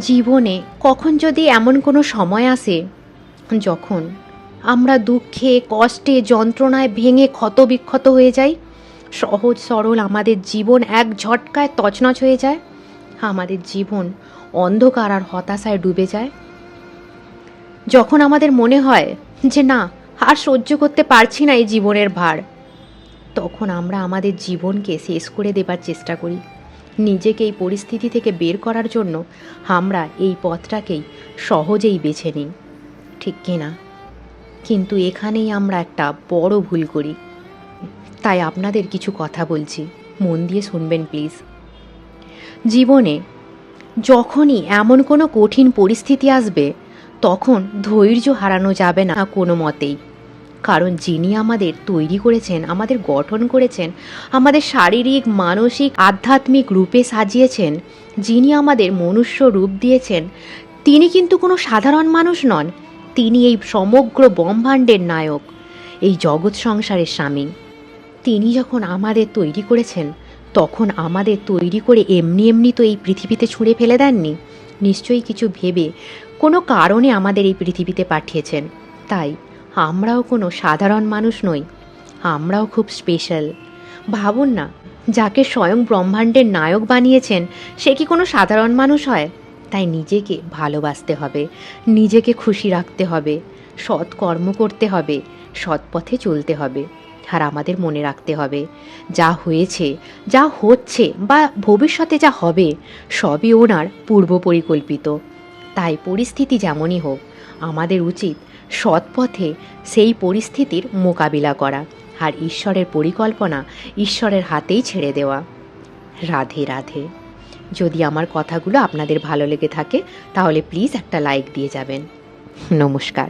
জীবনে কখন যদি এমন কোনো সময় আসে, যখন আমরা দুঃখে, কষ্টে, যন্ত্রণায় ভেঙে ক্ষতবিক্ষত হয়ে যাই, সহজ সরল আমাদের জীবন এক ঝটকায় তছনছ হয়ে যায়, আমাদের জীবন অন্ধকার আর হতাশায় ডুবে যায়। যখন আমাদের মনে হয় যে না, আর সহ্য করতে পারছি না এই জীবনের ভার, তখন আমরা আমাদের জীবনকে শেষ করে দেবার চেষ্টা করি। নিজেকে এই পরিস্থিতি থেকে বের করার জন্য আমরা এই পথটাকেই সহজেই বেছে নিই। ঠিক কিনা কিন্তু এখানেই আমরা একটা বড় ভুল করি। তাই আপনাদের কিছু কথা বলছি। মন দিয়ে শুনবেন, প্লিজ। জীবনে যখনই এমন কোনো কঠিন পরিস্থিতি আসবে, তখন ধৈর্য হারানো যাবে না কোনো মতেই। কারণ যিনি আমাদের তৈরি করেছেন, আমাদের গঠন করেছেন, আমাদের শারীরিক, মানসিক, আধ্যাত্মিক রূপে সাজিয়েছেন, যিনি আমাদের মনুষ্য রূপ দিয়েছেন, তিনি কিন্তু কোনো সাধারণ মানুষ নন, তিনি এই সমগ্র ব্রহ্মাণ্ডের নায়ক, এই জগৎ সংসারের স্বামী। তিনি যখন আমাদের তৈরি করেছেন, তখন আমাদের তৈরি করে এমনি এমনি তো এই পৃথিবীতে ছুঁড়ে ফেলে দেননি। নিশ্চয়ই কিছু ভেবে কোনো কারণে আমাদের এই পৃথিবীতে পাঠিয়েছেন। তাই আমরাও কোনো সাধারণ মানুষ নই, আমরাও খুব স্পেশাল ভাবুন না, যাকে স্বয়ং ব্রহ্মাণ্ডের নায়ক বানিয়েছেন, সে কি কোনো সাধারণ মানুষ হয়? তাই নিজেকে ভালোবাসতে হবে, নিজেকে খুশি রাখতে হবে, সৎ কর্ম করতে হবে, সৎ পথে চলতে হবে, আর আমাদের মনে রাখতে হবে, যা হয়েছে, যা হচ্ছে বা ভবিষ্যতে যা হবে, সবই ওনার পূর্ব পরিকল্পিত তাই পরিস্থিতি যেমনই হোক, আমাদের উচিত সৎ পথে সেই পরিস্থিতির মোকাবিলা করা আর ঈশ্বরের পরিকল্পনা ঈশ্বরের হাতেই ছেড়ে দেওয়া। রাধে রাধে। যদি আমার কথাগুলো আপনাদের ভালো লেগে থাকে, তাহলে প্লিজ একটা লাইক দিয়ে যাবেন। নমস্কার।